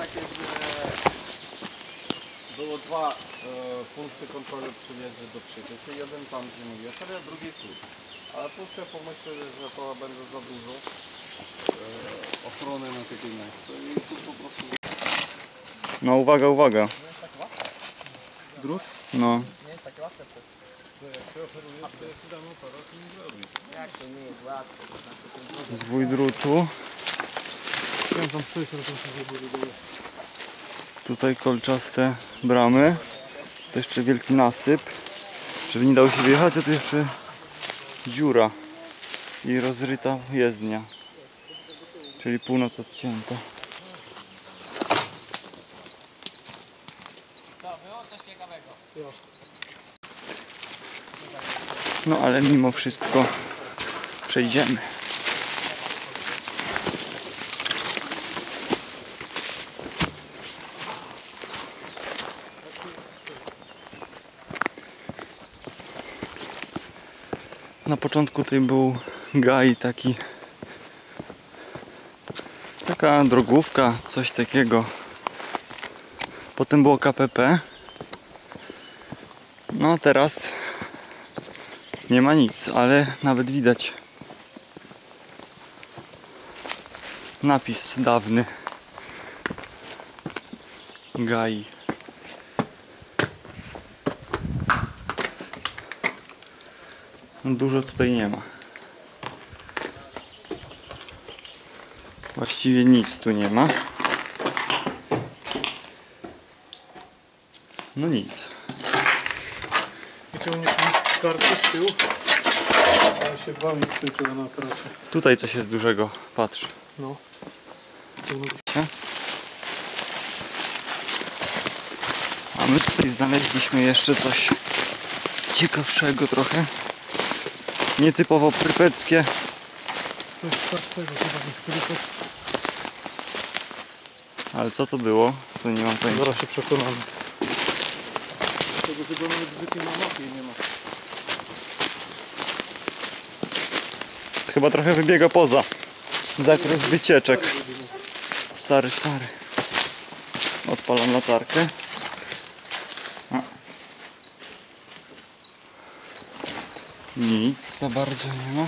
takie, że było dwa e, punkty kontroli przy wjeździe do Przytycy. Jeden tam, gdzie mówię, a drugi tu. Ale tu się pomyśleli, że to będzie za dużo e, ochrony na takie miejsce i tu po prostu No uwaga, uwaga. Drut? No. Nie jest takie łatwe przecież. Jak to nie jest łatwe? Zwój drutu. Tutaj kolczaste bramy. To jeszcze wielki nasyp. Żeby nie dało się wjechać, a tu jeszcze dziura. I rozryta jezdnia. Czyli północ odcięta. No ale mimo wszystko przejdziemy. Na początku tutaj był gaj taki taka drogówka, coś takiego. Potem było KPP. No a teraz nie ma nic, ale nawet widać napis dawny Gai. Dużo tutaj nie ma. Właściwie nic tu nie ma. No nic. Wyciągniesz mi kartę z tyłu. Ja się bawię w tym czego na aparacie. Tutaj coś jest dużego, patrz. No. A my tutaj znaleźliśmy jeszcze coś ciekawszego trochę. Nietypowo prypeckie. Coś czwartego chyba niektórych od... Ale co to było? To nie mam pojęcia. Zaraz się przekonamy. Tego chyba nawet zwykłej na mapie nie ma. Chyba trochę wybiega poza zakres wycieczek. Stary, stary. Odpalam latarkę. Nic za bardzo nie ma.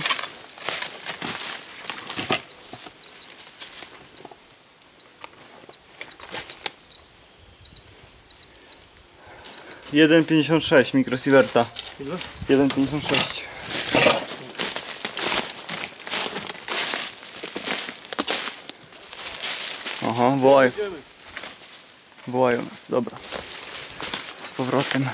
Jeden pięćdziesiąt sześć mikrosieverta. Ile? 1,56 Aha, wołają, Idziemy. wołają nas, dobra. Z powrotem